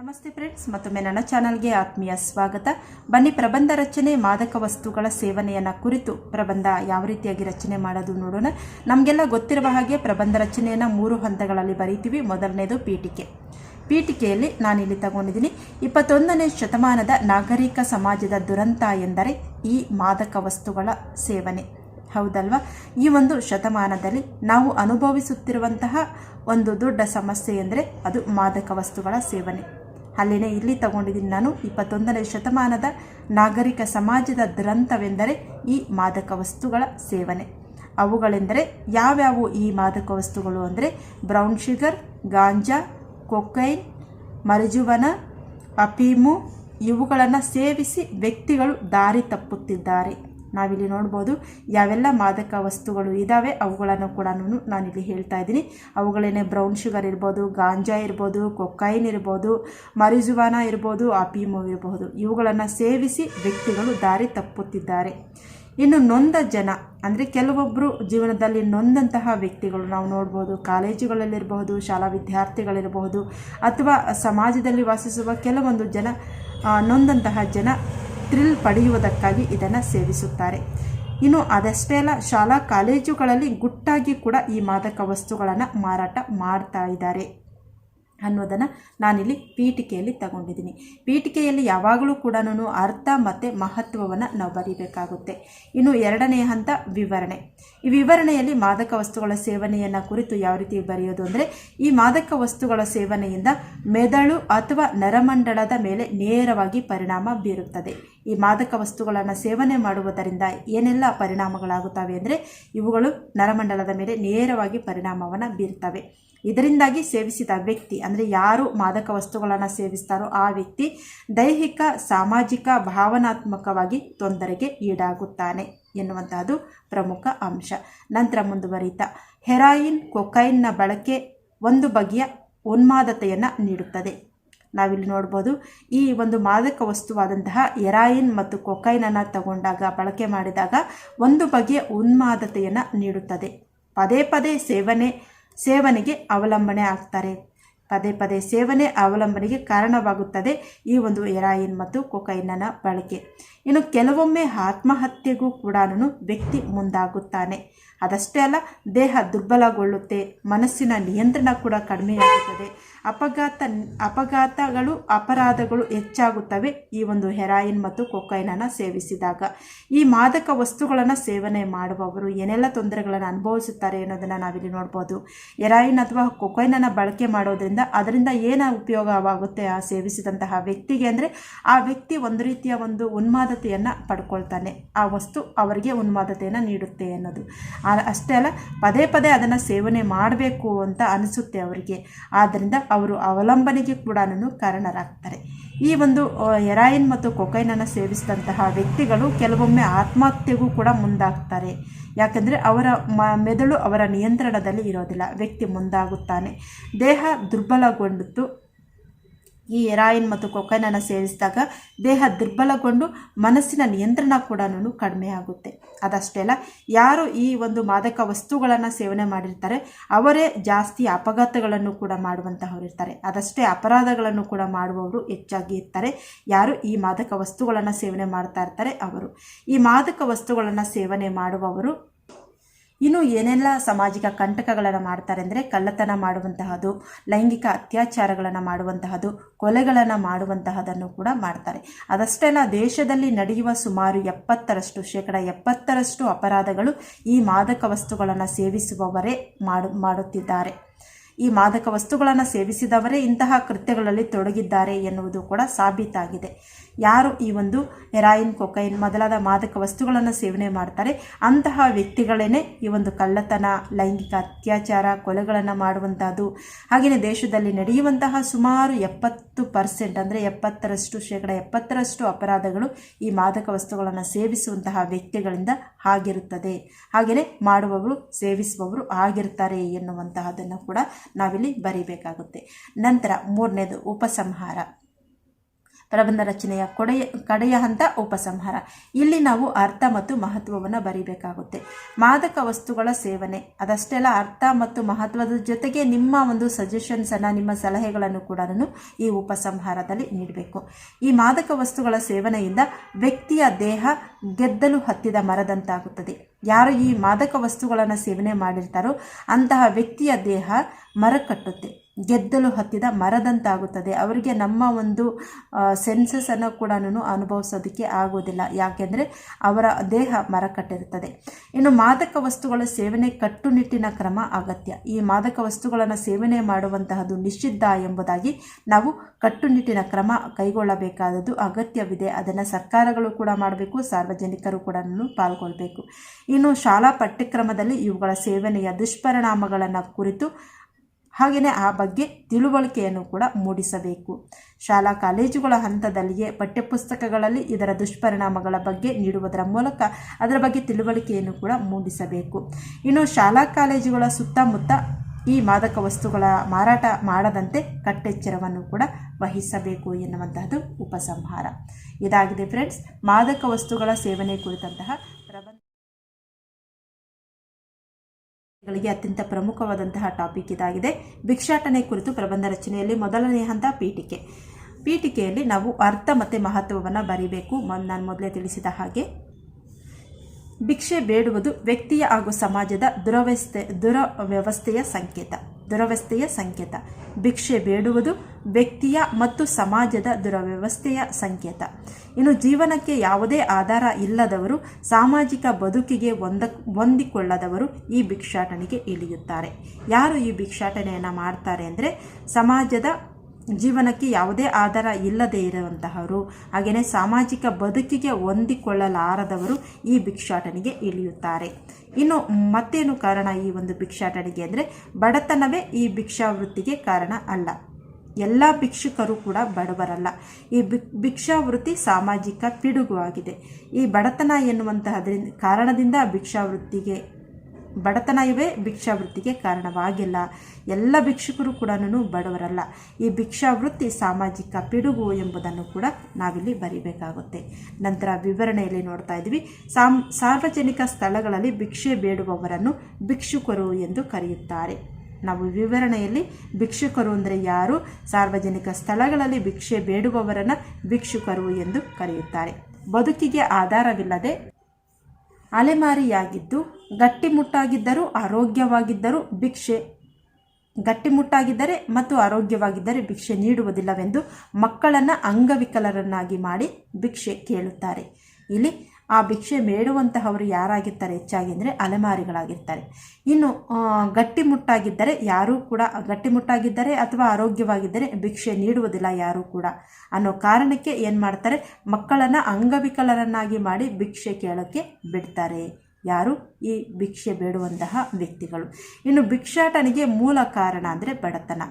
ನಮಸ್ತೆ ಫ್ರೆಂಡ್ಸ್, ಮತ್ತೊಮ್ಮೆ ನನ್ನ ಚಾನಲ್ಗೆ ಆತ್ಮೀಯ ಸ್ವಾಗತ. ಬನ್ನಿ, ಪ್ರಬಂಧ ರಚನೆ, ಮಾದಕ ವಸ್ತುಗಳ ಸೇವನೆಯನ್ನು ಕುರಿತು ಪ್ರಬಂಧ ಯಾವ ರೀತಿಯಾಗಿ ರಚನೆ ಮಾಡೋದು ನೋಡೋಣ. ನಮಗೆಲ್ಲ ಗೊತ್ತಿರುವ ಹಾಗೆ ಪ್ರಬಂಧ ರಚನೆಯನ್ನು ಮೂರು ಹಂತಗಳಲ್ಲಿ ಬರೀತೀವಿ. ಮೊದಲನೇದು ಪೀಠಿಕೆ. ಪೀಠಿಕೆಯಲ್ಲಿ ನಾನಿಲ್ಲಿ ತಗೊಂಡಿದ್ದೀನಿ, ಇಪ್ಪತ್ತೊಂದನೇ ಶತಮಾನದ ನಾಗರಿಕ ಸಮಾಜದ ದುರಂತ ಎಂದರೆ ಈ ಮಾದಕ ವಸ್ತುಗಳ ಸೇವನೆ. ಹೌದಲ್ವಾ? ಈ ಒಂದು ಶತಮಾನದಲ್ಲಿ ನಾವು ಅನುಭವಿಸುತ್ತಿರುವಂತಹ ಒಂದು ದೊಡ್ಡ ಸಮಸ್ಯೆ ಎಂದರೆ ಅದು ಮಾದಕ ವಸ್ತುಗಳ ಸೇವನೆ. ಅಲ್ಲಿನೇ ಇಲ್ಲಿ ತಗೊಂಡಿದ್ದೀನಿ ನಾನು ಇಪ್ಪತ್ತೊಂದನೇ ಶತಮಾನದ ನಾಗರಿಕ ಸಮಾಜದ ದುರಂತವೆಂದರೆ ಈ ಮಾದಕ ವಸ್ತುಗಳ ಸೇವನೆ. ಅವುಗಳೆಂದರೆ ಯಾವ್ಯಾವು ಈ ಮಾದಕ ವಸ್ತುಗಳು ಅಂದರೆ brown sugar, ganja, cocaine, marijuana ಅಫೀಮು ಇವುಗಳನ್ನು ಸೇವಿಸಿ ವ್ಯಕ್ತಿಗಳು ದಾರಿ ತಪ್ಪುತ್ತಿದ್ದಾರೆ. ನಾವಿಲ್ಲಿ ನೋಡ್ಬೋದು ಯಾವೆಲ್ಲ ಮಾದಕ ವಸ್ತುಗಳು ಇದ್ದಾವೆ ಅವುಗಳನ್ನು ಕೂಡ ನಾನಿಲ್ಲಿ ಹೇಳ್ತಾ ಇದ್ದೀನಿ. ಅವುಗಳೇನೆ ಬ್ರೌನ್ ಶುಗರ್ ಇರ್ಬೋದು, ಗಾಂಜಾ ಇರ್ಬೋದು ಕೊಕ್ಕೈನ್ ಇರ್ಬೋದು, ಮರಿಜುವಾನ ಇರ್ಬೋದು ಅಪೀಮೋ ಇರಬಹುದು ಇವುಗಳನ್ನು ಸೇವಿಸಿ ವ್ಯಕ್ತಿಗಳು ದಾರಿ ತಪ್ಪುತ್ತಿದ್ದಾರೆ. ಇನ್ನು ನೊಂದ ಜನ, ಅಂದರೆ ಕೆಲವೊಬ್ಬರು ಜೀವನದಲ್ಲಿ ನೊಂದಂತಹ ವ್ಯಕ್ತಿಗಳು ನಾವು ನೋಡ್ಬೋದು. ಕಾಲೇಜುಗಳಲ್ಲಿರಬಹುದು, ಶಾಲಾ ವಿದ್ಯಾರ್ಥಿಗಳಿರಬಹುದು, ಅಥವಾ ಸಮಾಜದಲ್ಲಿ ವಾಸಿಸುವ ಕೆಲವೊಂದು ಜನ ನೊಂದಂತಹ ಜನ ಥ್ರಿಲ್ ಪಡೆಯುವುದಕ್ಕಾಗಿ ಇದನ್ನು ಸೇವಿಸುತ್ತಾರೆ. ಇನ್ನು ಅದಷ್ಟೇ ಅಲ್ಲ, ಶಾಲಾ ಕಾಲೇಜುಗಳಲ್ಲಿ ಗುಟ್ಟಾಗಿ ಕೂಡ ಈ ಮಾದಕ ವಸ್ತುಗಳನ್ನು ಮಾರಾಟ ಮಾಡ್ತಾ ಇದ್ದಾರೆ. ಅನ್ನೋದನ್ನು ನಾನಿಲ್ಲಿ ಪೀಠಿಕೆಯಲ್ಲಿ ತಗೊಂಡಿದ್ದೀನಿ. ಪೀಠಿಕೆಯಲ್ಲಿ ಯಾವಾಗಲೂ ಕೂಡ ಅರ್ಥ ಮತ್ತು ಮಹತ್ವವನ್ನು ನಾವು ಬರೀಬೇಕಾಗುತ್ತೆ. ಇನ್ನು ಎರಡನೇ ಹಂತ ವಿವರಣೆ. ಈ ವಿವರಣೆಯಲ್ಲಿ ಮಾದಕ ವಸ್ತುಗಳ ಸೇವನೆಯನ್ನು ಕುರಿತು ಯಾವ ರೀತಿ ಬರೆಯೋದು ಅಂದರೆ, ಈ ಮಾದಕ ವಸ್ತುಗಳ ಸೇವನೆಯಿಂದ ಮೆದುಳು ಅಥವಾ ನರಮಂಡಲದ ಮೇಲೆ ನೇರವಾಗಿ ಪರಿಣಾಮ ಬೀರುತ್ತದೆ. ಈ ಮಾದಕ ವಸ್ತುಗಳನ್ನು ಸೇವನೆ ಮಾಡುವುದರಿಂದ ಏನೆಲ್ಲ ಪರಿಣಾಮಗಳಾಗುತ್ತವೆ ಅಂದರೆ, ಇವುಗಳು ನರಮಂಡಲದ ಮೇಲೆ ನೇರವಾಗಿ ಪರಿಣಾಮವನ್ನು ಬೀರ್ತವೆ. ಇದರಿಂದಾಗಿ ಸೇವಿಸಿದ ವ್ಯಕ್ತಿ, ಅಂದರೆ ಯಾರು ಮಾದಕ ವಸ್ತುಗಳನ್ನು ಸೇವಿಸ್ತಾರೋ ಆ ವ್ಯಕ್ತಿ ದೈಹಿಕ, ಸಾಮಾಜಿಕ, ಭಾವನಾತ್ಮಕವಾಗಿ ತೊಂದರೆಗೆ ಈಡಾಗುತ್ತಾನೆ ಎನ್ನುವಂತಹದ್ದು ಪ್ರಮುಖ ಅಂಶ. ನಂತರ ಮುಂದುವರಿತ ಹೆರಾಯಿನ್ ಕೊಕೈನ್ನ ಬಳಕೆ ಒಂದು ಬಗೆಯ ಉನ್ಮಾದತೆಯನ್ನು ನೀಡುತ್ತದೆ. ನಾವಿಲ್ಲಿ ನೋಡ್ಬೋದು, ಈ ಒಂದು ಮಾದಕ ವಸ್ತುವಾದಂತಹ ಎರಾಯಿನ್ ಮತ್ತು ಕೊಕೈನನ್ನು ತಗೊಂಡಾಗ, ಬಳಕೆ ಮಾಡಿದಾಗ ಒಂದು ಬಗೆಯ ಉನ್ಮಾದತೆಯನ್ನು ನೀಡುತ್ತದೆ. ಪದೇ ಪದೇ ಸೇವನೆ ಸೇವನೆಗೆ ಅವಲಂಬನೆ ಆಗ್ತಾರೆ. ಪದೇ ಪದೇ ಸೇವನೆ ಅವಲಂಬನೆಗೆ ಕಾರಣವಾಗುತ್ತದೆ ಈ ಒಂದು ಎರಾಯಿನ್ ಮತ್ತು ಕೊಕೈನನ ಬಳಕೆ. ಇನ್ನು ಕೆಲವೊಮ್ಮೆ ಆತ್ಮಹತ್ಯೆಗೂ ಕೂಡ ವ್ಯಕ್ತಿ ಮುಂದಾಗುತ್ತಾನೆ. ಅದಷ್ಟೇ ಅಲ್ಲ, ದೇಹ ದುರ್ಬಲಗೊಳ್ಳುತ್ತೆ, ಮನಸ್ಸಿನ ನಿಯಂತ್ರಣ ಕೂಡ ಕಡಿಮೆಯಾಗುತ್ತದೆ. ಅಪಘಾತ, ಅಪಘಾತಗಳು, ಅಪರಾಧಗಳು ಹೆಚ್ಚಾಗುತ್ತವೆ. ಈ ಒಂದು ಹೆರಾಯಿನ್ ಮತ್ತು ಕೊಕೈನನ್ನು ಸೇವಿಸಿದಾಗ ಈ ಮಾದಕ ವಸ್ತುಗಳನ್ನು ಸೇವನೆ ಮಾಡುವವರು ಏನೆಲ್ಲ ತೊಂದರೆಗಳನ್ನು ಅನುಭವಿಸುತ್ತಾರೆ ಅನ್ನೋದನ್ನು ನಾವಿಲ್ಲಿ ನೋಡ್ಬೋದು. ಹೆರಾಯಿನ್ ಅಥವಾ ಕೊಕೈನನ್ನು ಬಳಕೆ ಮಾಡೋದ್ರಿಂದ ಅದರಿಂದ ಏನು ಉಪಯೋಗವಾಗುತ್ತೆ ಆ ಸೇವಿಸಿದಂತಹ ವ್ಯಕ್ತಿಗೆ ಅಂದರೆ ಆ ವ್ಯಕ್ತಿ ಒಂದು ರೀತಿಯ ಒಂದು ಉನ್ಮಾದತೆಯನ್ನು ಪಡ್ಕೊಳ್ತಾನೆ. ಆ ವಸ್ತು ಅವರಿಗೆ ಉನ್ಮಾದತೆಯನ್ನು ನೀಡುತ್ತೆ ಅನ್ನೋದು. ಅಷ್ಟೇ ಅಲ್ಲ, ಪದೇ ಪದೇ ಅದನ್ನು ಸೇವನೆ ಮಾಡಬೇಕು ಅಂತ ಅನಿಸುತ್ತೆ ಅವರಿಗೆ. ಆದ್ದರಿಂದ ಅವರು ಅವಲಂಬನೆಗೆ ಕೂಡ ಕಾರಣರಾಗ್ತಾರೆ. ಈ ಒಂದು ಹೆರಾಯಿನ್ ಮತ್ತು ಕೊಕೈನನ್ನು ಸೇವಿಸಿದಂತಹ ವ್ಯಕ್ತಿಗಳು ಕೆಲವೊಮ್ಮೆ ಆತ್ಮಹತ್ಯೆಗೂ ಕೂಡ ಮುಂದಾಗ್ತಾರೆ. ಯಾಕಂದರೆ ಅವರ ಮೆದುಳು ಅವರ ನಿಯಂತ್ರಣದಲ್ಲಿ ಇರೋದಿಲ್ಲ. ವ್ಯಕ್ತಿ ಮುಂದಾಗುತ್ತಾನೆ. ದೇಹ ದುರ್ಬಲಗೊಂಡಿತು ಈ ಎರಾಯಿನ್ ಮತ್ತು ಕೊಕೈನನ್ನು ಸೇವಿಸಿದಾಗ ದೇಹ ದುರ್ಬಲಗೊಂಡು ಮನಸ್ಸಿನ ನಿಯಂತ್ರಣ ಕೂಡ ಕಡಿಮೆ ಆಗುತ್ತೆ ಅದಷ್ಟೇ ಅಲ್ಲ ಯಾರು ಈ ಒಂದು ಮಾದಕ ವಸ್ತುಗಳನ್ನು ಸೇವನೆ ಮಾಡಿರ್ತಾರೆ, ಅವರೇ ಜಾಸ್ತಿ ಅಪಘಾತಗಳನ್ನು ಕೂಡ ಮಾಡುವಂತಹವರು ಇರ್ತಾರೆ. ಅದಷ್ಟೇ ಅಪರಾಧಗಳನ್ನು ಕೂಡ ಮಾಡುವವರು ಹೆಚ್ಚಾಗಿ ಇರ್ತಾರೆ. ಯಾರು ಈ ಮಾದಕ ವಸ್ತುಗಳನ್ನು ಸೇವನೆ ಮಾಡ್ತಾ ಇರ್ತಾರೆ, ಅವರು. ಈ ಮಾದಕ ವಸ್ತುಗಳನ್ನು ಸೇವನೆ ಮಾಡುವವರು ಇನ್ನು ಏನೆಲ್ಲ ಸಾಮಾಜಿಕ ಕಂಟಕಗಳನ್ನು ಮಾಡ್ತಾರೆ ಅಂದರೆ ಕಳ್ಳತನ ಮಾಡುವಂತಹದ್ದು, ಲೈಂಗಿಕ ಅತ್ಯಾಚಾರಗಳನ್ನು ಮಾಡುವಂತಹದ್ದು, ಕೊಲೆಗಳನ್ನು ಮಾಡುವಂತಹದನ್ನು ಕೂಡ ಮಾಡ್ತಾರೆ. ಅದಷ್ಟೇ ಅಲ್ಲ, ದೇಶದಲ್ಲಿ ನಡೆಯುವ ಸುಮಾರು ಎಪ್ಪತ್ತರಷ್ಟು, ಶೇಕಡ ಎಪ್ಪತ್ತರಷ್ಟು ಅಪರಾಧಗಳು ಈ ಮಾದಕ ವಸ್ತುಗಳನ್ನು ಸೇವಿಸುವವರೇ ಮಾಡು, ಮಾಡುತ್ತಿದ್ದಾರೆ. ಈ ಮಾದಕ ವಸ್ತುಗಳನ್ನು ಸೇವಿಸಿದವರೇ ಇಂತಹ ಕೃತ್ಯಗಳಲ್ಲಿ ತೊಡಗಿದ್ದಾರೆ ಎನ್ನುವುದು ಕೂಡ ಸಾಬೀತಾಗಿದೆ. ಯಾರು ಈ ಒಂದು ಹೆರಾಯಿನ್ ಕೊಕೈನ್ ಮೊದಲಾದ ಮಾದಕ ವಸ್ತುಗಳನ್ನು ಸೇವನೆ ಮಾಡ್ತಾರೆ, ಅಂತಹ ವ್ಯಕ್ತಿಗಳೇ ಈ ಒಂದು ಕಳ್ಳತನ, ಲೈಂಗಿಕ ಅತ್ಯಾಚಾರ, ಕೊಲೆಗಳನ್ನು ಮಾಡುವಂಥದ್ದು ಹಾಗೆಯೇ ದೇಶದಲ್ಲಿ ನಡೆಯುವಂತಹ ಸುಮಾರು ಎಪ್ಪತ್ತು ಪರ್ಸೆಂಟ್ ಅಂದರೆ ಎಪ್ಪತ್ತರಷ್ಟು ಶೇಕಡ ಎಪ್ಪತ್ತರಷ್ಟು ಅಪರಾಧಗಳು ಈ ಮಾದಕ ವಸ್ತುಗಳನ್ನು ಸೇವಿಸುವಂತಹ ವ್ಯಕ್ತಿಗಳಿಂದ ಆಗಿರುತ್ತದೆ. ಹಾಗೆಯೇ ಮಾಡುವವರು, ಸೇವಿಸುವವರು ಆಗಿರ್ತಾರೆ ಎನ್ನುವಂತಹದನ್ನು ಕೂಡ ನಾವಿಲ್ಲಿ ಬರೀಬೇಕಾಗುತ್ತೆ. ನಂತರ ಮೂರನೇದು ಉಪಸಂಹಾರ. ಪ್ರಬಂಧ ರಚನೆಯ ಕೊಡೆಯ, ಕಡೆಯ ಹಂತ ಉಪಸಂಹಾರ. ಇಲ್ಲಿ ನಾವು ಅರ್ಥ ಮತ್ತು ಮಹತ್ವವನ್ನು ಬರೀಬೇಕಾಗುತ್ತೆ. ಮಾದಕ ವಸ್ತುಗಳ ಸೇವನೆ. ಅದಷ್ಟೆಲ್ಲ ಅರ್ಥ ಮತ್ತು ಮಹತ್ವದ ಜೊತೆಗೆ ನಿಮ್ಮ ಒಂದು ಸಜೆಷನ್ಸನ್ನು ನಿಮ್ಮ ಸಲಹೆಗಳನ್ನು ಕೂಡ ಈ ಉಪಸಂಹಾರದಲ್ಲಿ ನೀಡಬೇಕು. ಈ ಮಾದಕ ವಸ್ತುಗಳ ಸೇವನೆಯಿಂದ ವ್ಯಕ್ತಿಯ ದೇಹ ಗೆದ್ದಲು ಹತ್ತಿದ ಮರದಂತಾಗುತ್ತದೆ. ಯಾರು ಈ ಮಾದಕ ವಸ್ತುಗಳನ್ನು ಸೇವನೆ ಮಾಡಿರ್ತಾರೋ ಅಂತಹ ವ್ಯಕ್ತಿಯ ದೇಹ ಮರಕಟ್ಟುತ್ತೆ. ಗೆದ್ದಲು ಹತ್ತಿದ ಮರದಂತಾಗುತ್ತದೆ. ಅವರಿಗೆ ನಮ್ಮ ಒಂದು ಸೆನ್ಸಸನ್ನು ಕೂಡ ಅನುಭವಿಸೋದಕ್ಕೆ ಆಗೋದಿಲ್ಲ ಯಾಕೆಂದರೆ ಅವರ ದೇಹ ಮರ ಕಟ್ಟಿರುತ್ತದೆ ಇನ್ನು ಮಾದಕ ವಸ್ತುಗಳ ಸೇವನೆ ಕಟ್ಟುನಿಟ್ಟಿನ ಕ್ರಮ ಅಗತ್ಯ. ಈ ಮಾದಕ ವಸ್ತುಗಳನ್ನು ಸೇವನೆ ಮಾಡುವಂತಹದ್ದು ನಿಷಿದ್ಧ ಎಂಬುದಾಗಿ ನಾವು ಕಟ್ಟುನಿಟ್ಟಿನ ಕ್ರಮ ಕೈಗೊಳ್ಳಬೇಕಾದದ್ದು ಅಗತ್ಯವಿದೆ. ಅದನ್ನು ಸರ್ಕಾರಗಳು ಕೂಡ ಮಾಡಬೇಕು, ಸಾರ್ವಜನಿಕರು ಕೂಡ ಪಾಲ್ಗೊಳ್ಬೇಕು. ಇನ್ನು ಶಾಲಾ ಪಠ್ಯಕ್ರಮದಲ್ಲಿ ಇವುಗಳ ಸೇವನೆಯ ದುಷ್ಪರಿಣಾಮಗಳನ್ನು ಕುರಿತು ಹಾಗೆಯೇ ಆ ಬಗ್ಗೆ ತಿಳುವಳಿಕೆಯನ್ನು ಕೂಡ ಮೂಡಿಸಬೇಕು. ಶಾಲಾ ಕಾಲೇಜುಗಳ ಹಂತದಲ್ಲಿಯೇ ಪಠ್ಯಪುಸ್ತಕಗಳಲ್ಲಿ ಇದರ ದುಷ್ಪರಿಣಾಮಗಳ ಬಗ್ಗೆ ನೀಡುವುದರ ಮೂಲಕ ಅದರ ಬಗ್ಗೆ ತಿಳುವಳಿಕೆಯನ್ನು ಕೂಡ ಮೂಡಿಸಬೇಕು. ಇನ್ನು ಶಾಲಾ ಕಾಲೇಜುಗಳ ಸುತ್ತಮುತ್ತ ಈ ಮಾದಕ ವಸ್ತುಗಳ ಮಾರಾಟ ಮಾಡದಂತೆ ಕಟ್ಟೆಚ್ಚರವನ್ನು ಕೂಡ ವಹಿಸಬೇಕು ಎನ್ನುವಂತಹದ್ದು ಉಪಸಂಹಾರ. ಇದಾಗಿದೆ ಫ್ರೆಂಡ್ಸ್ ಮಾದಕ ವಸ್ತುಗಳ ಸೇವನೆ ಕುರಿತಂತಹ ಗಳಿಗೆ ಅತ್ಯಂತ ಪ್ರಮುಖವಾದಂತಹ ಟಾಪಿಕ್ ಇದಾಗಿದೆ. ಭಿಕ್ಷಾಟನೆ ಕುರಿತು ಪ್ರಬಂಧ ರಚನೆಯಲ್ಲಿ ಮೊದಲನೇ ಹಂತ ಪೀಠಿಕೆ. ಪೀಠಿಕೆಯಲ್ಲಿ ನಾವು ಅರ್ಥ ಮತ್ತು ಮಹತ್ವವನ್ನು ಬರೀಬೇಕು. ನಾನು ಮೊದಲೇ ತಿಳಿಸಿದ ಹಾಗೆ. ಭಿಕ್ಷೆ ಬೇಡುವುದು ವ್ಯಕ್ತಿಯ ಹಾಗೂ ಸಮಾಜದ ದುರವ್ಯವಸ್ಥೆ ದುರವ್ಯವಸ್ಥೆಯ ಸಂಕೇತ. ದುರವಸ್ಥೆಯ ಸಂಕೇತ. ಭಿಕ್ಷೆ ಬೇಡುವುದು ವ್ಯಕ್ತಿಯ ಮತ್ತು ಸಮಾಜದ ದುರವ್ಯವಸ್ಥೆಯ ಸಂಕೇತ. ಇನ್ನು ಜೀವನಕ್ಕೆ ಯಾವುದೇ ಆಧಾರ ಇಲ್ಲದವರು, ಸಾಮಾಜಿಕ ಬದುಕಿಗೆ ಹೊಂದ ಹೊಂದಿಕೊಳ್ಳದವರು ಈ ಭಿಕ್ಷಾಟನೆಗೆ ಇಳಿಯುತ್ತಾರೆ. ಯಾರು ಈ ಭಿಕ್ಷಾಟನೆಯನ್ನು ಮಾಡ್ತಾರೆ ಅಂದರೆ ಸಮಾಜದ ಜೀವನಕ್ಕೆ ಯಾವುದೇ ಆಧಾರ ಇಲ್ಲದೆ ಇರುವಂತಹವರು. ಹಾಗೆಯೇ ಸಾಮಾಜಿಕ ಬದುಕಿಗೆ ಹೊಂದಿಕೊಳ್ಳಲಾರದವರು ಈ ಭಿಕ್ಷಾಟನೆಗೆ ಇಳಿಯುತ್ತಾರೆ. ಇನ್ನು ಮತ್ತೇನು ಕಾರಣ ಈ ಒಂದು ಭಿಕ್ಷಾಟನೆಗೆ ಅಂದರೆ ಬಡತನವೇ ಈ ಭಿಕ್ಷಾವೃತ್ತಿಗೆ ಕಾರಣ ಅಲ್ಲ. ಎಲ್ಲ ಭಿಕ್ಷುಕರು ಕೂಡ ಬಡವರಲ್ಲ. ಈ ಭಿಕ್ಷಾ ಭಿಕ್ಷಾವೃತ್ತಿ ಸಾಮಾಜಿಕ ಪಿಡುಗು ಆಗಿದೆ. ಈ ಬಡತನ ಎನ್ನುವಂತಹದ್ರಿಂದ ಕಾರಣದಿಂದ ಭಿಕ್ಷಾವೃತ್ತಿಗೆ ಬಡತನವೇ ಭಿಕ್ಷಾವೃತ್ತಿಗೆ ಕಾರಣವಾಗಿಲ್ಲ. ಎಲ್ಲ ಭಿಕ್ಷುಕರು ಕೂಡ ಬಡವರಲ್ಲ. ಈ ಭಿಕ್ಷಾವೃತ್ತಿ ಸಾಮಾಜಿಕ ಪಿಡುಗು ಎಂಬುದನ್ನು ಕೂಡ ನಾವಿಲ್ಲಿ ಬರಿಬೇಕಾಗುತ್ತೆ. ನಂತರ ವಿವರಣೆಯಲ್ಲಿ ನೋಡ್ತಾ ಇದ್ವಿ ಸಾಮ್ ಸಾರ್ವಜನಿಕ ಸ್ಥಳಗಳಲ್ಲಿ ಭಿಕ್ಷೆ ಬೇಡುವವರನ್ನು ಭಿಕ್ಷುಕರು ಎಂದು ಕರೆಯುತ್ತಾರೆ. ನಾವು ವಿವರಣೆಯಲ್ಲಿ ಭಿಕ್ಷುಕರು ಅಂದರೆ ಯಾರು? ಸಾರ್ವಜನಿಕ ಸ್ಥಳಗಳಲ್ಲಿ ಭಿಕ್ಷೆ ಬೇಡುವವರನ್ನು ಭಿಕ್ಷುಕರು ಎಂದು ಕರೆಯುತ್ತಾರೆ. ಬದುಕಿಗೆ ಆಧಾರವಿಲ್ಲದೆ ಅಲೆಮಾರಿಯಾಗಿದ್ದು ಗಟ್ಟಿಮುಟ್ಟಾಗಿದ್ದರೂ ಆರೋಗ್ಯವಾಗಿದ್ದರೂ ಭಿಕ್ಷೆ, ಗಟ್ಟಿಮುಟ್ಟಾಗಿದ್ದರೆ ಮತ್ತು ಆರೋಗ್ಯವಾಗಿದ್ದರೆ ಭಿಕ್ಷೆ ನೀಡುವುದಿಲ್ಲವೆಂದು ಮಕ್ಕಳನ್ನು ಅಂಗವಿಕಲರನ್ನಾಗಿ ಮಾಡಿ ಭಿಕ್ಷೆ ಕೇಳುತ್ತಾರೆ. ಇಲ್ಲಿ ಆ ಭಿಕ್ಷೆ ಮೇಡುವಂತಹವರು ಯಾರಾಗಿರ್ತಾರೆ? ಹೆಚ್ಚಾಗಿ ಅಂದರೆ ಅಲೆಮಾರಿಗಳಾಗಿರ್ತಾರೆ. ಇನ್ನು ಗಟ್ಟಿಮುಟ್ಟಾಗಿದ್ದರೆ ಯಾರೂ ಕೂಡ ಗಟ್ಟಿಮುಟ್ಟಾಗಿದ್ದರೆ ಅಥವಾ ಆರೋಗ್ಯವಾಗಿದ್ದರೆ ಭಿಕ್ಷೆ ನೀಡುವುದಿಲ್ಲ ಯಾರೂ ಕೂಡ ಅನ್ನೋ ಕಾರಣಕ್ಕೆ ಏನು ಮಾಡ್ತಾರೆ ಮಕ್ಕಳನ್ನು ಅಂಗವಿಕಲರನ್ನಾಗಿ ಮಾಡಿ ಭಿಕ್ಷೆ ಕೇಳೋಕ್ಕೆ ಬಿಡ್ತಾರೆ. ಯಾರು? ಈ ಭಿಕ್ಷೆ ಬೇಡುವಂತಹ ವ್ಯಕ್ತಿಗಳು. ಇನ್ನು ಭಿಕ್ಷಾಟನೆಗೆ ಮೂಲ ಕಾರಣ ಅಂದರೆ ಬಡತನ.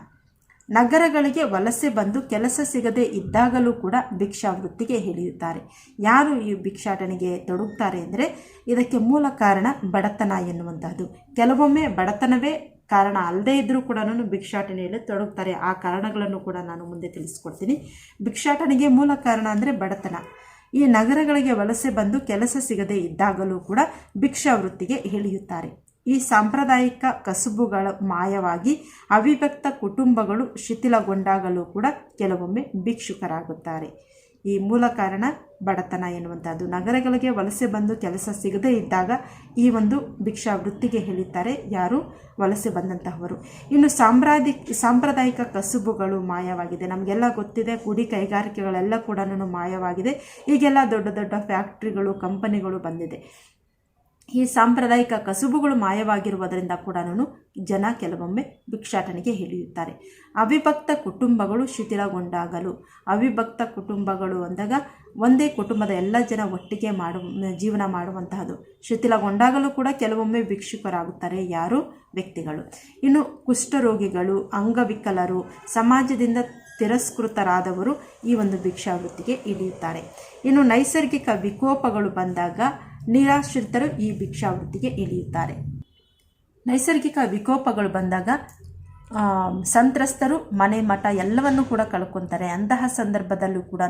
ನಗರಗಳಿಗೆ ವಲಸೆ ಬಂದು ಕೆಲಸ ಸಿಗದೆ ಇದ್ದಾಗಲೂ ಕೂಡ ಭಿಕ್ಷಾವೃತ್ತಿಗೆ ಇಳಿಯುತ್ತಾರೆ ಯಾರು ಈ ಭಿಕ್ಷಾಟನೆಗೆ ತೊಡಗುತ್ತಾರೆ ಅಂದರೆ ಇದಕ್ಕೆ ಮೂಲ ಕಾರಣ ಬಡತನ ಎನ್ನುವಂತಹದ್ದು. ಕೆಲವೊಮ್ಮೆ ಬಡತನವೇ ಕಾರಣ ಅಲ್ಲದೇ ಇದ್ದರೂ ಕೂಡ ಭಿಕ್ಷಾಟನೆಯಲ್ಲಿ ತೊಡಗುತ್ತಾರೆ. ಆ ಕಾರಣಗಳನ್ನು ಕೂಡ ನಾನು ಮುಂದೆ ತಿಳಿಸ್ಕೊಡ್ತೀನಿ. ಭಿಕ್ಷಾಟನೆಗೆ ಮೂಲ ಕಾರಣ ಅಂದರೆ ಬಡತನ. ಈ ನಗರಗಳಿಗೆ ವಲಸೆ ಬಂದು ಕೆಲಸ ಸಿಗದೆ ಇದ್ದಾಗಲೂ ಕೂಡ ಭಿಕ್ಷಾವೃತ್ತಿಗೆ ಇಳಿಯುತ್ತಾರೆ. ಈ ಸಾಂಪ್ರದಾಯಿಕ ಕಸುಬುಗಳ ಮಾಯವಾಗಿ ಅವಿಭಕ್ತ ಕುಟುಂಬಗಳು ಶಿಥಿಲಗೊಂಡಾಗಲೂ ಕೂಡ ಕೆಲವೊಮ್ಮೆ ಭಿಕ್ಷುಕರಾಗುತ್ತಾರೆ. ಈ ಮೂಲ ಕಾರಣ ಬಡತನ ಎನ್ನುವಂಥದ್ದು. ನಗರಗಳಿಗೆ ವಲಸೆ ಬಂದು ಕೆಲಸ ಸಿಗದೇ ಇದ್ದಾಗ ಈ ಒಂದು ಭಿಕ್ಷಾವೃತ್ತಿಗೆ ಹೇಳಿದ್ದಾರೆ. ಯಾರು? ವಲಸೆ ಬಂದಂತಹವರು. ಇನ್ನು ಸಾಂಪ್ರಾದಿ, ಸಾಂಪ್ರದಾಯಿಕ ಕಸುಬುಗಳು ಮಾಯವಾಗಿದೆ. ನಮಗೆಲ್ಲ ಗೊತ್ತಿದೆ, ಗುಡಿ ಕೈಗಾರಿಕೆಗಳೆಲ್ಲ ಕೂಡ ಮಾಯವಾಗಿದೆ. ಈಗೆಲ್ಲ ದೊಡ್ಡ ದೊಡ್ಡ ಫ್ಯಾಕ್ಟ್ರಿಗಳು, ಕಂಪನಿಗಳು ಬಂದಿದೆ. ಈ ಸಾಂಪ್ರದಾಯಿಕ ಕಸುಬುಗಳು ಮಾಯವಾಗಿರುವುದರಿಂದ ಕೂಡ ಜನ ಕೆಲವೊಮ್ಮೆ ಭಿಕ್ಷಾಟನೆಗೆ ಇಳಿಯುತ್ತಾರೆ. ಅವಿಭಕ್ತ ಕುಟುಂಬಗಳು ಶಿಥಿಲಗೊಂಡಾಗಲು, ಅವಿಭಕ್ತ ಕುಟುಂಬಗಳು ಅಂದಾಗ ಒಂದೇ ಕುಟುಂಬದ ಎಲ್ಲ ಜನ ಒಟ್ಟಿಗೆ ಮಾಡು ಜೀವನ ಮಾಡುವಂತಹದ್ದು ಶಿಥಿಲಗೊಂಡಾಗಲೂ ಕೂಡ ಕೆಲವೊಮ್ಮೆ ಭಿಕ್ಷುಕರಾಗುತ್ತಾರೆ ಯಾರು? ವ್ಯಕ್ತಿಗಳು. ಇನ್ನು ಕುಷ್ಠರೋಗಿಗಳು, ಅಂಗವಿಕಲರು, ಸಮಾಜದಿಂದ ತಿರಸ್ಕೃತರಾದವರು ಈ ಒಂದು ಭಿಕ್ಷಾವೃತ್ತಿಗೆ ಇಳಿಯುತ್ತಾರೆ. ಇನ್ನು ನೈಸರ್ಗಿಕ ವಿಕೋಪಗಳು ಬಂದಾಗ ನಿರಾಶ್ರಿತರು ಈ ಭಿಕ್ಷಾವೃತ್ತಿಗೆ ಇಳಿಯುತ್ತಾರೆ. ನೈಸರ್ಗಿಕ ವಿಕೋಪಗಳು ಬಂದಾಗ ಸಂತ್ರಸ್ತರು, ಮನೆ ಮಠ ಎಲ್ಲವನ್ನು ಕೂಡ ಕಳ್ಕೊತಾರೆ. ಅಂತಹ ಸಂದರ್ಭದಲ್ಲೂ ಕೂಡ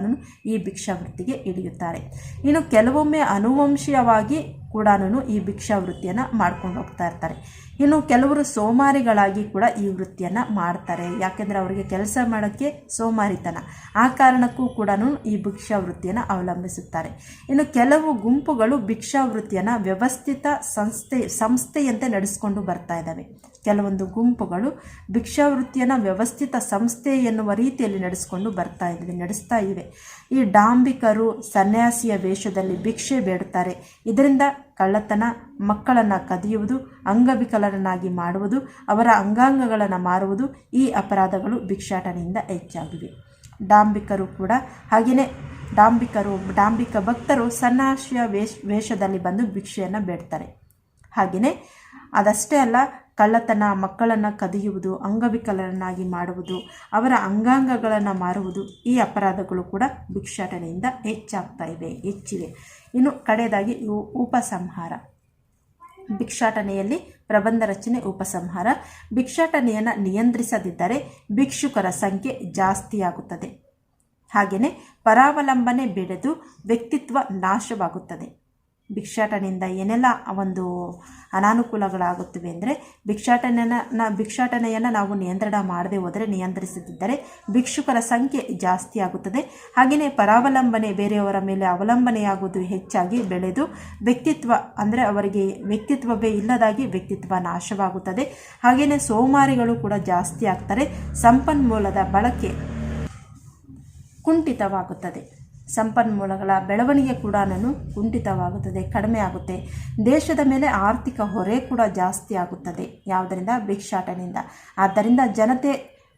ಈ ಭಿಕ್ಷಾವೃತ್ತಿಗೆ ಇಳಿಯುತ್ತಾರೆ. ಇನ್ನು ಕೆಲವೊಮ್ಮೆ ಅನುವಂಶೀಯವಾಗಿ ಕೂಡ ಈ ಭಿಕ್ಷಾ ವೃತ್ತಿಯನ್ನು ಮಾಡ್ಕೊಂಡು ಹೋಗ್ತಾ ಇರ್ತಾರೆ. ಇನ್ನು ಕೆಲವರು ಸೋಮಾರಿಗಳಾಗಿ ಕೂಡ ಈ ವೃತ್ತಿಯನ್ನು ಮಾಡ್ತಾರೆ. ಯಾಕೆಂದರೆ ಅವರಿಗೆ ಕೆಲಸ ಮಾಡೋಕ್ಕೆ ಸೋಮಾರಿತನ. ಆ ಕಾರಣಕ್ಕೂ ಕೂಡ ಈ ಭಿಕ್ಷಾ ವೃತ್ತಿಯನ್ನು ಅವಲಂಬಿಸುತ್ತಾರೆ. ಇನ್ನು ಕೆಲವು ಗುಂಪುಗಳು ಭಿಕ್ಷಾ ವೃತ್ತಿಯನ್ನು ವ್ಯವಸ್ಥಿತ ಸಂಸ್ಥೆ, ಸಂಸ್ಥೆಯಂತೆ ನಡೆಸ್ಕೊಂಡು ಬರ್ತಾ ಇದ್ದಾವೆ. ಕೆಲವೊಂದು ಗುಂಪುಗಳು ಭಿಕ್ಷಾವೃತ್ತಿಯನ್ನು ವ್ಯವಸ್ಥಿತ ಸಂಸ್ಥೆ ಎನ್ನುವ ರೀತಿಯಲ್ಲಿ ನಡೆಸ್ಕೊಂಡು ಬರ್ತಾ ಇದ್ದಾವೆ ನಡೆಸ್ತಾ ಇವೆ. ಈ ಡಾಂಬಿಕರು ಸನ್ಯಾಸಿಯ ವೇಷದಲ್ಲಿ ಭಿಕ್ಷೆ ಬೇಡುತ್ತಾರೆ. ಇದರಿಂದ ಕಳ್ಳತನ, ಮಕ್ಕಳನ್ನು ಕದಿಯುವುದು, ಅಂಗವಿಕಲರನ್ನಾಗಿ ಮಾಡುವುದು, ಅವರ ಅಂಗಾಂಗಗಳನ್ನು ಮಾರುವುದು ಈ ಅಪರಾಧಗಳು ಭಿಕ್ಷಾಟನೆಯಿಂದ ಹೆಚ್ಚಾಗಿವೆ. ಡಾಂಬಿಕರು ಕೂಡ ಹಾಗೆಯೇ ಡಾಂಬಿಕರು, ಡಾಂಬಿಕ ಭಕ್ತರು ಸನ್ಯಾಸಿಯ ವೇಷ, ವೇಷದಲ್ಲಿ ಬಂದು ಭಿಕ್ಷೆಯನ್ನು ಬೇಡ್ತಾರೆ. ಹಾಗೆಯೇ ಅದಷ್ಟೇ ಅಲ್ಲ ಕಳ್ಳತನ, ಮಕ್ಕಳನ್ನು ಕದಿಯುವುದು, ಅಂಗವಿಕಲರನ್ನಾಗಿ ಮಾಡುವುದು, ಅವರ ಅಂಗಾಂಗಗಳನ್ನು ಮಾರುವುದು ಈ ಅಪರಾಧಗಳು ಕೂಡ ಭಿಕ್ಷಾಟನೆಯಿಂದ ಹೆಚ್ಚಾಗ್ತಾ ಇವೆ, ಹೆಚ್ಚಿವೆ. ಇನ್ನು ಕಡೆಯದಾಗಿ ಉಪಸಂಹಾರ. ಭಿಕ್ಷಾಟನೆಯಲ್ಲಿ ಪ್ರಬಂಧ ರಚನೆ, ಉಪಸಂಹಾರ. ಭಿಕ್ಷಾಟನೆಯನ್ನು ನಿಯಂತ್ರಿಸದಿದ್ದರೆ ಭಿಕ್ಷುಕರ ಸಂಖ್ಯೆ ಜಾಸ್ತಿಯಾಗುತ್ತದೆ. ಹಾಗೆಯೇ ಪರಾವಲಂಬನೆ ಬೆಳೆದು ವ್ಯಕ್ತಿತ್ವ ನಾಶವಾಗುತ್ತದೆ. ಭಿಕ್ಷಾಟನೆಯಿಂದ ಏನೆಲ್ಲ ಒಂದು ಅನಾನುಕೂಲಗಳಾಗುತ್ತವೆ ಅಂದರೆ ಭಿಕ್ಷಾಟನೆಯನ್ನು ಭಿಕ್ಷಾಟನೆಯನ್ನು ನಾವು ನಿಯಂತ್ರಣ ಮಾಡದೆ ಹೋದರೆ ನಿಯಂತ್ರಿಸುತ್ತಿದ್ದರೆ ಭಿಕ್ಷುಕರ ಸಂಖ್ಯೆ ಜಾಸ್ತಿ ಆಗುತ್ತದೆ. ಹಾಗೆಯೇ ಪರಾವಲಂಬನೆ ಬೇರೆಯವರ ಮೇಲೆ ಅವಲಂಬನೆಯಾಗುವುದು ಹೆಚ್ಚಾಗಿ ಬೆಳೆದು ವ್ಯಕ್ತಿತ್ವ ಅಂದರೆ ಅವರಿಗೆ ವ್ಯಕ್ತಿತ್ವವೇ ಇಲ್ಲದಾಗಿ ವ್ಯಕ್ತಿತ್ವ ನಾಶವಾಗುತ್ತದೆ. ಹಾಗೆಯೇ ಸೋಮಾರಿಗಳು ಕೂಡ ಜಾಸ್ತಿ ಆಗ್ತಾರೆ. ಸಂಪನ್ಮೂಲದ ಬಳಕೆ ಕುಂಠಿತವಾಗುತ್ತದೆ. ಸಂಪನ್ಮೂಲಗಳ ಬೆಳವಣಿಗೆ ಕೂಡ ಕುಂಠಿತವಾಗುತ್ತದೆ, ಕಡಿಮೆ ಆಗುತ್ತೆ. ದೇಶದ ಮೇಲೆ ಆರ್ಥಿಕ ಹೊರೆ ಕೂಡ ಜಾಸ್ತಿ ಆಗುತ್ತದೆ ಯಾವುದರಿಂದ? ಭಿಕ್ಷಾಟನೆಯಿಂದ. ಆದ್ದರಿಂದ ಜನತೆ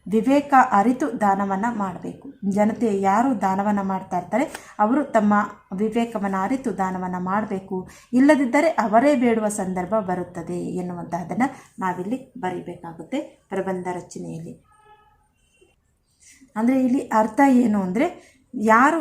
ವಿವೇಕ ಅರಿತು ದಾನವನ್ನು ಮಾಡಬೇಕು. ಜನತೆ ಯಾರು ದಾನವನ್ನು ಮಾಡ್ತಾ ಇರ್ತಾರೆ, ಅವರು ತಮ್ಮ ವಿವೇಕವನ್ನು ಅರಿತು ದಾನವನ್ನು ಮಾಡಬೇಕು. ಇಲ್ಲದಿದ್ದರೆ ಅವರೇ ಬೇಡುವ ಸಂದರ್ಭ ಬರುತ್ತದೆ ಎನ್ನುವಂತಹದನ್ನು ನಾವಿಲ್ಲಿ ಬರೀಬೇಕಾಗುತ್ತೆ ಪ್ರಬಂಧ ರಚನೆಯಲ್ಲಿ. ಅಂದರೆ ಇಲ್ಲಿ ಅರ್ಥ ಏನು ಅಂದರೆ ಯಾರು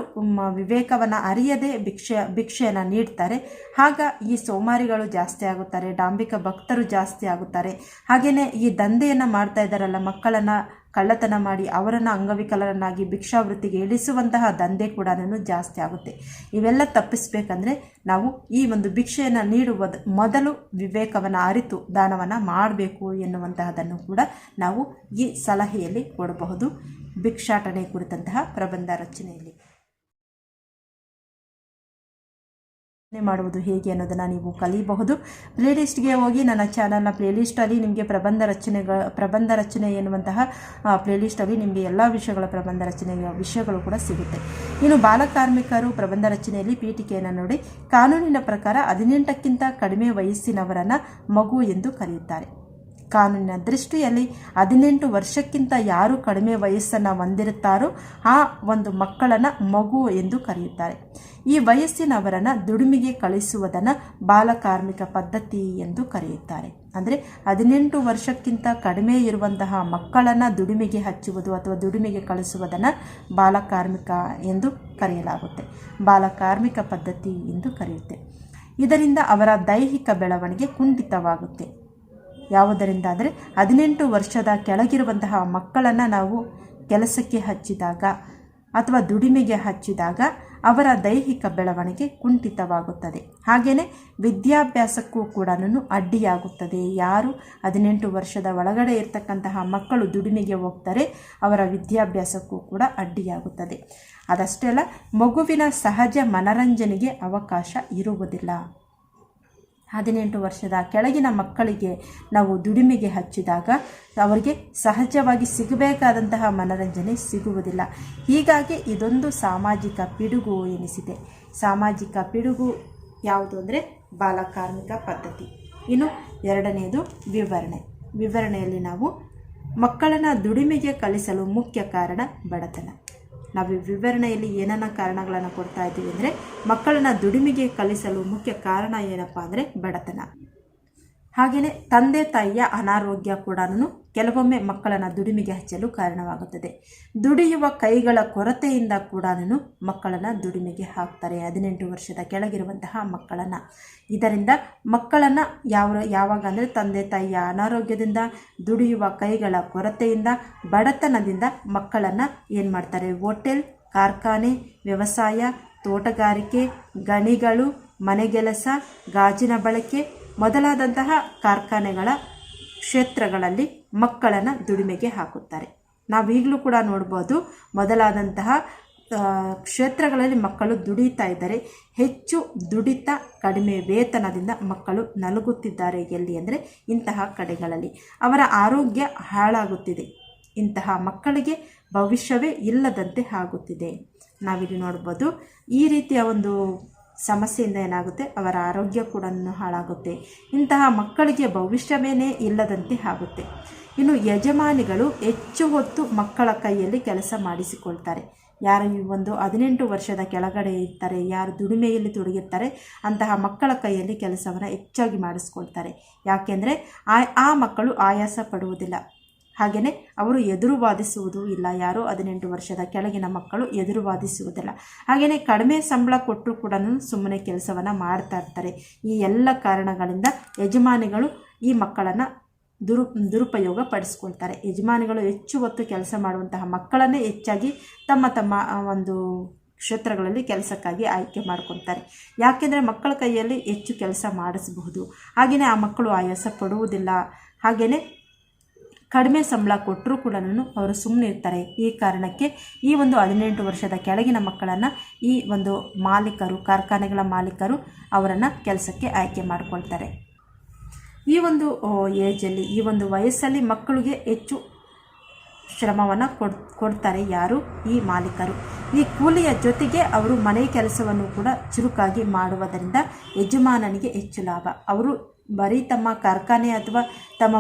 ವಿವೇಕವನ್ನು ಅರಿಯದೆ ಭಿಕ್ಷೆ, ಭಿಕ್ಷೆಯನ್ನು ನೀಡ್ತಾರೆ. ಆಗ ಈ ಸೋಮಾರಿಗಳು ಜಾಸ್ತಿ ಆಗುತ್ತಾರೆ, ಡಾಂಬಿಕ ಭಕ್ತರು ಜಾಸ್ತಿ ಆಗುತ್ತಾರೆ. ಹಾಗೆಯೇ ಈ ದಂಧೆಯನ್ನು ಮಾಡ್ತಾ ಇದ್ದಾರಲ್ಲ, ಮಕ್ಕಳನ್ನು ಕಳ್ಳತನ ಮಾಡಿ ಅವರನ್ನು ಅಂಗವಿಕಲರನ್ನಾಗಿ ಭಿಕ್ಷಾವೃತ್ತಿಗೆ ಇಳಿಸುವಂತಹ ದಂಧೆ ಕೂಡ ಜಾಸ್ತಿ ಆಗುತ್ತೆ. ಇವೆಲ್ಲ ತಪ್ಪಿಸ್ಬೇಕಂದ್ರೆ ನಾವು ಈ ಒಂದು ಭಿಕ್ಷೆಯನ್ನು ನೀಡುವ ಮೊದಲು ವಿವೇಕವನ್ನು ಅರಿತು ದಾನವನ್ನು ಮಾಡಬೇಕು ಎನ್ನುವಂತಹದನ್ನು ಕೂಡ ನಾವು ಈ ಸಲಹೆಯಲ್ಲಿ ಕೊಡಬಹುದು. ಭಿಕ್ಷಾಟನೆ ಕುರಿತಂತಹ ಪ್ರಬಂಧ ರಚನೆಯಲ್ಲಿ. ರಚನೆ ಮಾಡುವುದು ಹೇಗೆ ಅನ್ನೋದನ್ನು ನೀವು ಕಲಿಯಬಹುದು ಪ್ಲೇಲಿಸ್ಟ್ಗೆ ಹೋಗಿ ನನ್ನ ಚಾನಲ್ನ ಪ್ಲೇಲಿಸ್ಟಲ್ಲಿ ನಿಮಗೆ ಪ್ರಬಂಧ ರಚನೆಗಳ, ಪ್ರಬಂಧ ರಚನೆ ಎನ್ನುವಂತಹ ಪ್ಲೇಲಿಸ್ಟಲ್ಲಿ ನಿಮಗೆ ಎಲ್ಲ ವಿಷಯಗಳ ಪ್ರಬಂಧ ರಚನೆಯ ವಿಷಯಗಳು ಕೂಡ ಸಿಗುತ್ತೆ. ಇನ್ನು ಬಾಲಕಾರ್ಮಿಕರು ಪ್ರಬಂಧ ರಚನೆಯಲ್ಲಿ ಪೀಠಿಕೆಯನ್ನು ನೋಡಿ, ಕಾನೂನಿನ ಪ್ರಕಾರ ಹದಿನೆಂಟಕ್ಕಿಂತ ಕಡಿಮೆ ವಯಸ್ಸಿನವರನ್ನು ಮಗು ಎಂದು ಕರೆಯುತ್ತಾರೆ. ಕಾನೂನಿನ ದೃಷ್ಟಿಯಲ್ಲಿ ಹದಿನೆಂಟು ವರ್ಷಕ್ಕಿಂತ ಯಾರು ಕಡಿಮೆ ವಯಸ್ಸನ್ನು ಹೊಂದಿರುತ್ತಾರೋ ಆ ಒಂದು ಮಕ್ಕಳನ್ನು ಮಗು ಎಂದು ಕರೆಯುತ್ತಾರೆ. ಈ ವಯಸ್ಸಿನವರನ್ನು ದುಡಿಮೆಗೆ ಕಳಿಸುವುದನ್ನು ಬಾಲಕಾರ್ಮಿಕ ಪದ್ಧತಿ ಎಂದು ಕರೆಯುತ್ತಾರೆ. ಅಂದರೆ ಹದಿನೆಂಟು ವರ್ಷಕ್ಕಿಂತ ಕಡಿಮೆ ಇರುವಂತಹ ಮಕ್ಕಳನ್ನು ದುಡಿಮೆಗೆ ಹಚ್ಚುವುದು ಅಥವಾ ದುಡಿಮೆಗೆ ಕಳಿಸುವುದನ್ನು ಬಾಲಕಾರ್ಮಿಕ ಎಂದು ಕರೆಯಲಾಗುತ್ತೆ. ಬಾಲಕಾರ್ಮಿಕ ಪದ್ಧತಿ ಎಂದು ಕರೆಯುತ್ತೆ. ಇದರಿಂದ ಅವರ ದೈಹಿಕ ಬೆಳವಣಿಗೆ ಕುಂಠಿತವಾಗುತ್ತೆ. ಯಾವುದರಿಂದ ಅಂದರೆ ಹದಿನೆಂಟು ವರ್ಷದ ಕೆಳಗಿರುವಂತಹ ಮಕ್ಕಳನ್ನು ನಾವು ಕೆಲಸಕ್ಕೆ ಹಚ್ಚಿದಾಗ ಅಥವಾ ದುಡಿಮೆಗೆ ಹಚ್ಚಿದಾಗ ಅವರ ದೈಹಿಕ ಬೆಳವಣಿಗೆ ಕುಂಠಿತವಾಗುತ್ತದೆ. ಹಾಗೆಯೇ ವಿದ್ಯಾಭ್ಯಾಸಕ್ಕೂ ಕೂಡ ಅಡ್ಡಿಯಾಗುತ್ತದೆ. ಯಾರು ಹದಿನೆಂಟು ವರ್ಷದ ಒಳಗಡೆ ಇರತಕ್ಕಂತಹ ಮಕ್ಕಳು ದುಡಿಮೆಗೆ ಹೋಗ್ತಾರೆ, ಅವರ ವಿದ್ಯಾಭ್ಯಾಸಕ್ಕೂ ಕೂಡ ಅಡ್ಡಿಯಾಗುತ್ತದೆ. ಅದಷ್ಟೇ ಅಲ್ಲ, ಮಗುವಿನ ಸಹಜ ಮನರಂಜನೆಗೆ ಅವಕಾಶ ಇರುವುದಿಲ್ಲ. ಹದಿನೆಂಟು ವರ್ಷದ ಕೆಳಗಿನ ಮಕ್ಕಳಿಗೆ ನಾವು ದುಡಿಮೆಗೆ ಹಚ್ಚಿದಾಗ ಅವರಿಗೆ ಸಹಜವಾಗಿ ಸಿಗಬೇಕಾದಂತಹ ಮನರಂಜನೆ ಸಿಗುವುದಿಲ್ಲ. ಹೀಗಾಗಿ ಇದೊಂದು ಸಾಮಾಜಿಕ ಪಿಡುಗು ಎನಿಸಿದೆ. ಸಾಮಾಜಿಕ ಪಿಡುಗು ಯಾವುದು ಅಂದರೆ ಬಾಲಕಾರ್ಮಿಕ ಪದ್ಧತಿ. ಇನ್ನು ಎರಡನೆಯದು ವಿವರಣೆ. ವಿವರಣೆಯಲ್ಲಿ ನಾವು ಮಕ್ಕಳನ್ನು ದುಡಿಮೆಗೆ ಕಲಿಸಲು ಮುಖ್ಯ ಕಾರಣ ಬಡತನ. ನಾವು ವಿವರಣೆಯಲ್ಲಿ ಏನನ್ನ ಕಾರಣಗಳನ್ನು ಕೊಡ್ತಾ ಇದ್ದೀವಿ ಅಂದರೆ ಮಕ್ಕಳನ್ನ ದುಡಿಮೆಗೆ ಕಲಿಸಲು ಮುಖ್ಯ ಕಾರಣ ಏನಪ್ಪ ಅಂದರೆ ಬಡತನ. ಹಾಗೆಯೇ ತಂದೆ ತಾಯಿಯ ಅನಾರೋಗ್ಯ ಕೂಡ ಕೆಲವೊಮ್ಮೆ ಮಕ್ಕಳನ್ನು ದುಡಿಮೆಗೆ ಹಚ್ಚಲು ಕಾರಣವಾಗುತ್ತದೆ. ದುಡಿಯುವ ಕೈಗಳ ಕೊರತೆಯಿಂದ ಕೂಡ ಮಕ್ಕಳನ್ನು ದುಡಿಮೆಗೆ ಹಾಕ್ತಾರೆ. ಹದಿನೆಂಟು ವರ್ಷದ ಕೆಳಗಿರುವಂತಹ ಮಕ್ಕಳನ್ನು. ಇದರಿಂದ ಮಕ್ಕಳನ್ನು ಯಾವ, ಯಾವಾಗ ಅಂದರೆ ತಂದೆ ತಾಯಿಯ ಅನಾರೋಗ್ಯದಿಂದ, ದುಡಿಯುವ ಕೈಗಳ ಕೊರತೆಯಿಂದ, ಬಡತನದಿಂದ ಮಕ್ಕಳನ್ನು ಏನು ಮಾಡ್ತಾರೆ? ಹೋಟೆಲ್, ಕಾರ್ಖಾನೆ, ವ್ಯವಸಾಯ, ತೋಟಗಾರಿಕೆ, ಗಣಿಗಳು ಮನೆಗೆಲಸ ಗಾಜಿನ ಬಳಕೆ ಮೊದಲಾದಂತಹ ಕಾರ್ಖಾನೆಗಳ ಕ್ಷೇತ್ರಗಳಲ್ಲಿ ಮಕ್ಕಳನ್ನು ದುಡಿಮೆಗೆ ಹಾಕುತ್ತಾರೆ. ನಾವು ಈಗಲೂ ಕೂಡ ನೋಡ್ಬೋದು, ಮೊದಲಾದಂತಹ ಕ್ಷೇತ್ರಗಳಲ್ಲಿ ಮಕ್ಕಳು ದುಡಿತಾ ಇದ್ದಾರೆ. ಹೆಚ್ಚು ದುಡಿತ, ಕಡಿಮೆ ವೇತನದಿಂದ ಮಕ್ಕಳು ನಲುಗುತ್ತಿದ್ದಾರೆ ಎಲ್ಲಿ ಅಂದರೆ ಇಂತಹ ಕಡೆಗಳಲ್ಲಿ. ಅವರ ಆರೋಗ್ಯ ಹಾಳಾಗುತ್ತಿದೆ. ಇಂತಹ ಮಕ್ಕಳಿಗೆ ಭವಿಷ್ಯವೇ ಇಲ್ಲದಂತೆ ಆಗುತ್ತಿದೆ. ನಾವಿಲ್ಲಿ ನೋಡ್ಬೋದು, ಈ ರೀತಿಯ ಒಂದು ಸಮಸ್ಯೆಯಿಂದ ಏನಾಗುತ್ತೆ? ಅವರ ಆರೋಗ್ಯ ಕೂಡ ಹಾಳಾಗುತ್ತೆ. ಇಂತಹ ಮಕ್ಕಳಿಗೆ ಭವಿಷ್ಯವೇನೆ ಇಲ್ಲದಂತೆ ಆಗುತ್ತೆ. ಇನ್ನು ಯಜಮಾನಿಗಳು ಹೆಚ್ಚು ಹೊತ್ತು ಮಕ್ಕಳ ಕೈಯಲ್ಲಿ ಕೆಲಸ ಮಾಡಿಸಿಕೊಳ್ತಾರೆ. ಯಾರು ಈ ಒಂದು ಹದಿನೆಂಟು ವರ್ಷದ ಕೆಳಗಡೆ ಇರ್ತಾರೆ, ಯಾರು ದುಡಿಮೆಯಲ್ಲಿ ತೊಡಗಿರ್ತಾರೆ, ಅಂತಹ ಮಕ್ಕಳ ಕೈಯಲ್ಲಿ ಕೆಲಸವನ್ನು ಹೆಚ್ಚಾಗಿ ಮಾಡಿಸ್ಕೊಳ್ತಾರೆ. ಯಾಕೆಂದರೆ ಆ ಆ ಮಕ್ಕಳು ಆಯಾಸ ಪಡುವುದಿಲ್ಲ. ಹಾಗೆಯೇ ಅವರು ಎದುರು ವಾದಿಸುವುದೂ ಇಲ್ಲ. ಯಾರು ಹದಿನೆಂಟು ವರ್ಷದ ಕೆಳಗಿನ ಮಕ್ಕಳು ಎದುರು ವಾದಿಸುವುದಿಲ್ಲ ಹಾಗೆಯೇ ಕಡಿಮೆ ಸಂಬಳ ಕೊಟ್ಟರು ಕೂಡ ಸುಮ್ಮನೆ ಕೆಲಸವನ್ನು ಮಾಡ್ತಾ ಇರ್ತಾರೆ. ಈ ಎಲ್ಲ ಕಾರಣಗಳಿಂದ ಯಜಮಾನಿಗಳು ಈ ಮಕ್ಕಳನ್ನು ದುರು, ದುರುಪಯೋಗ ಪಡಿಸ್ಕೊಳ್ತಾರೆ. ಯಜಮಾನಿಗಳು ಹೆಚ್ಚು ಹೊತ್ತು ಕೆಲಸ ಮಾಡುವಂತಹ ಮಕ್ಕಳನ್ನೇ ಹೆಚ್ಚಾಗಿ ತಮ್ಮ ತಮ್ಮ ಒಂದು ಕ್ಷೇತ್ರಗಳಲ್ಲಿ ಕೆಲಸಕ್ಕಾಗಿ ಆಯ್ಕೆ ಮಾಡ್ಕೊತಾರೆ ಯಾಕೆಂದರೆ ಮಕ್ಕಳ ಕೈಯಲ್ಲಿ ಹೆಚ್ಚು ಕೆಲಸ ಮಾಡಿಸಬಹುದು. ಹಾಗೆಯೇ ಆ ಮಕ್ಕಳು ಆಯಾಸ ಪಡುವುದಿಲ್ಲ. ಹಾಗೆಯೇ ಕಡಿಮೆ ಸಂಬಳ ಕೊಟ್ಟರೂ ಕೂಡ ಅವರು ಸುಮ್ಮನೆ ಇರ್ತಾರೆ. ಈ ಕಾರಣಕ್ಕೆ ಈ ಒಂದು ಹದಿನೆಂಟು ವರ್ಷದ ಕೆಳಗಿನ ಮಕ್ಕಳನ್ನು ಈ ಒಂದು ಮಾಲೀಕರು, ಕಾರ್ಖಾನೆಗಳ ಮಾಲೀಕರು ಅವರನ್ನು ಕೆಲಸಕ್ಕೆ ಆಯ್ಕೆ ಮಾಡಿಕೊಳ್ತಾರೆ. ಈ ಒಂದು ಏಜಲ್ಲಿ ಈ ಒಂದು ವಯಸ್ಸಲ್ಲಿ ಮಕ್ಕಳಿಗೆ ಹೆಚ್ಚು ಶ್ರಮವನ್ನು ಕೊಡ್, ಕೊಡ್ತಾರೆ ಯಾರು? ಈ ಮಾಲೀಕರು. ಈ ಕೂಲಿಯ ಜೊತೆಗೆ ಅವರು ಮನೆ ಕೆಲಸವನ್ನು ಕೂಡ ಚುರುಕಾಗಿ ಮಾಡುವುದರಿಂದ ಯಜಮಾನನಿಗೆ ಹೆಚ್ಚು ಲಾಭ. ಅವರು ಬರೀ ತಮ್ಮ ಕಾರ್ಖಾನೆ ಅಥವಾ ತಮ್ಮ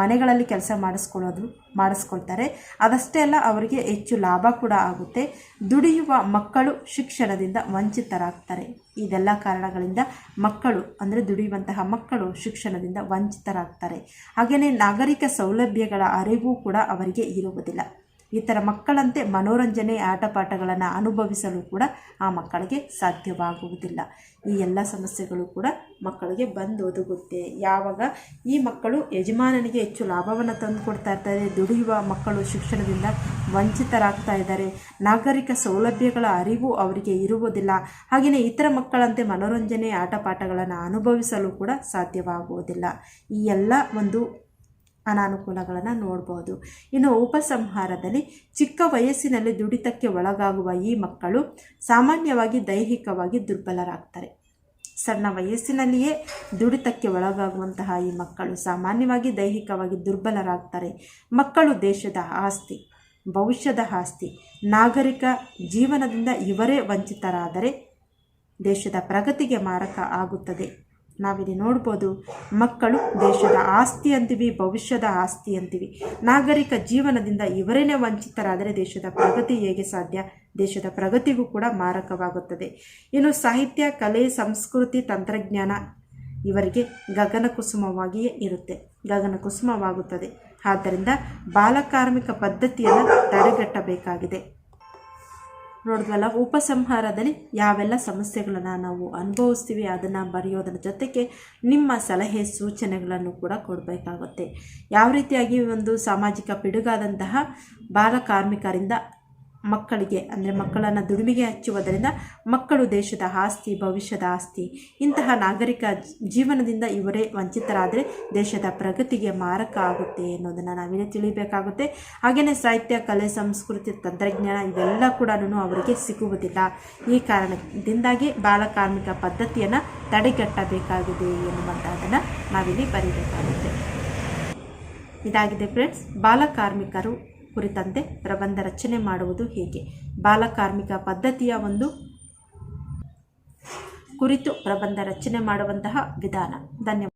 ಮನೆಗಳಲ್ಲಿ ಕೆಲಸ ಮಾಡಿಸ್ಕೊಳ್ಳೋದು, ಮಾಡಿಸ್ಕೊಳ್ತಾರೆ. ಅದಷ್ಟೇ ಅಲ್ಲ, ಅವರಿಗೆ ಹೆಚ್ಚು ಲಾಭ ಕೂಡ ಆಗುತ್ತೆ. ದುಡಿಯುವ ಮಕ್ಕಳು ಶಿಕ್ಷಣದಿಂದ ವಂಚಿತರಾಗ್ತಾರೆ. ಇದೆಲ್ಲ ಕಾರಣಗಳಿಂದ ಮಕ್ಕಳು, ಅಂದರೆ ದುಡಿಯುವಂತಹ ಮಕ್ಕಳು ಶಿಕ್ಷಣದಿಂದ ವಂಚಿತರಾಗ್ತಾರೆ. ಹಾಗೆಯೇ ನಾಗರಿಕ ಸೌಲಭ್ಯಗಳ ಅರಿವು ಕೂಡ ಅವರಿಗೆ ಇರುವುದಿಲ್ಲ. ಇತರ ಮಕ್ಕಳಂತೆ ಮನೋರಂಜನೆ ಆಟಪಾಠಗಳನ್ನು ಅನುಭವಿಸಲು ಕೂಡ ಆ ಮಕ್ಕಳಿಗೆ ಸಾಧ್ಯವಾಗುವುದಿಲ್ಲ. ಈ ಎಲ್ಲ ಸಮಸ್ಯೆಗಳು ಕೂಡ ಮಕ್ಕಳಿಗೆ ಬಂದು ಒದಗುತ್ತೆ ಯಾವಾಗ ಈ ಮಕ್ಕಳು ಯಜಮಾನನಿಗೆ ಹೆಚ್ಚು ಲಾಭವನ್ನು ತಂದು ಕೊಡ್ತಾ ಇರ್ತಾರೆ, ದುಡಿಯುವ ಮಕ್ಕಳು ಶಿಕ್ಷಣದಿಂದ ವಂಚಿತರಾಗ್ತಾ ಇದ್ದಾರೆ, ನಾಗರಿಕ ಸೌಲಭ್ಯಗಳ ಅರಿವು ಅವರಿಗೆ ಇರುವುದಿಲ್ಲ, ಹಾಗೆಯೇ ಇತರ ಮಕ್ಕಳಂತೆ ಮನೋರಂಜನೆ ಆಟಪಾಠಗಳನ್ನು ಅನುಭವಿಸಲು ಕೂಡ ಸಾಧ್ಯವಾಗುವುದಿಲ್ಲ. ಈ ಎಲ್ಲ ಒಂದು ಅನಾನುಕೂಲಗಳನ್ನು ನೋಡ್ಬೋದು. ಇನ್ನು ಉಪಸಂಹಾರದಲ್ಲಿ ಚಿಕ್ಕ ವಯಸ್ಸಿನಲ್ಲಿ ದುಡಿತಕ್ಕೆ ಒಳಗಾಗುವ ಈ ಮಕ್ಕಳು ಸಾಮಾನ್ಯವಾಗಿ ದೈಹಿಕವಾಗಿ ದುರ್ಬಲರಾಗ್ತಾರೆ. ಸಣ್ಣ ವಯಸ್ಸಿನಲ್ಲಿಯೇ ದುಡಿತಕ್ಕೆ ಒಳಗಾಗುವಂತಹ ಈ ಮಕ್ಕಳು ಸಾಮಾನ್ಯವಾಗಿ ದೈಹಿಕವಾಗಿ ದುರ್ಬಲರಾಗ್ತಾರೆ. ಮಕ್ಕಳು ದೇಶದ ಆಸ್ತಿ, ಭವಿಷ್ಯದ ಆಸ್ತಿ, ನಾಗರಿಕ ಜೀವನದಿಂದ ಇವರೇ ವಂಚಿತರಾದರೆ ದೇಶದ ಪ್ರಗತಿಗೆ ಮಾರಕ ಆಗುತ್ತದೆ. ನಾವಿಲ್ಲಿ ನೋಡ್ಬೋದು, ಮಕ್ಕಳು ದೇಶದ ಆಸ್ತಿ ಅಂತೀವಿ, ಭವಿಷ್ಯದ ಆಸ್ತಿ ಅಂತೀವಿ. ನಾಗರಿಕ ಜೀವನದಿಂದ ಇವರೇನೇ ವಂಚಿತರಾದರೆ ದೇಶದ ಪ್ರಗತಿ ಹೇಗೆ ಸಾಧ್ಯ? ದೇಶದ ಪ್ರಗತಿಗೂ ಕೂಡ ಮಾರಕವಾಗುತ್ತದೆ. ಇನ್ನು ಸಾಹಿತ್ಯ, ಕಲೆ, ಸಂಸ್ಕೃತಿ, ತಂತ್ರಜ್ಞಾನ ಇವರಿಗೆ ಗಗನ ಕುಸುಮವಾಗಿಯೇ ಇರುತ್ತೆ. ಗಗನ ಕುಸುಮವಾಗುತ್ತದೆ ಆದ್ದರಿಂದ ಬಾಲಕಾರ್ಮಿಕ ಪದ್ಧತಿಯನ್ನು ತಡೆಗಟ್ಟಬೇಕಾಗಿದೆ. ನೋಡಿದ್ವಲ್ಲ, ಉಪಸಂಹಾರದಲ್ಲಿ ಯಾವೆಲ್ಲ ಸಮಸ್ಯೆಗಳನ್ನು ನಾವು ಅನುಭವಿಸ್ತೀವಿ, ಅದನ್ನು ಬರೆಯೋದ್ರ ಜೊತೆಗೆ ನಿಮ್ಮ ಸಲಹೆ ಸೂಚನೆಗಳನ್ನು ಕೂಡ ಕೊಡಬೇಕಾಗುತ್ತೆ. ಯಾವ ರೀತಿಯಾಗಿ ಒಂದು ಸಾಮಾಜಿಕ ಪಿಡುಗಾದಂತಹ ಬಾಲ ಕಾರ್ಮಿಕರಿಂದ ಮಕ್ಕಳಿಗೆ, ಅಂದರೆ ಮಕ್ಕಳನ್ನು ದುಡಿಮೆಗೆ ಹಚ್ಚುವುದರಿಂದ ಮಕ್ಕಳು ದೇಶದ ಆಸ್ತಿ, ಭವಿಷ್ಯದ ಆಸ್ತಿ. ಇಂತಹ ನಾಗರಿಕ ಜೀವನದಿಂದ ಇವರೇ ವಂಚಿತರಾದರೆ ದೇಶದ ಪ್ರಗತಿಗೆ ಮಾರಕ ಆಗುತ್ತೆ ಅನ್ನೋದನ್ನು ನಾವಿಲ್ಲಿ ತಿಳಿಬೇಕಾಗುತ್ತೆ. ಹಾಗೆಯೇ ಸಾಹಿತ್ಯ, ಕಲೆ, ಸಂಸ್ಕೃತಿ, ತಂತ್ರಜ್ಞಾನ ಇವೆಲ್ಲ ಕೂಡ ಅವರಿಗೆ ಸಿಗುವುದಿಲ್ಲ. ಈ ಕಾರಣದಿಂದಾಗಿ ಬಾಲಕಾರ್ಮಿಕ ಪದ್ಧತಿಯನ್ನು ತಡೆಗಟ್ಟಬೇಕಾಗಿದೆ ಎನ್ನುವಂಥದ್ದನ್ನು ನಾವಿಲ್ಲಿ ಬರೀಬೇಕಾಗುತ್ತೆ. ಇದಾಗಿದೆ ಫ್ರೆಂಡ್ಸ್ ಬಾಲಕಾರ್ಮಿಕರು ಕುರಿತಂತೆ ಪ್ರಬಂಧ ರಚನೆ ಮಾಡುವುದು ಹೇಗೆ? ಬಾಲಕಾರ್ಮಿಕ ಪದ್ಧತಿಯ ಒಂದು ಕುರಿತು ಪ್ರಬಂಧ ರಚನೆ ಮಾಡುವಂತಹ ವಿಧಾನ. ಧನ್ಯವಾದ.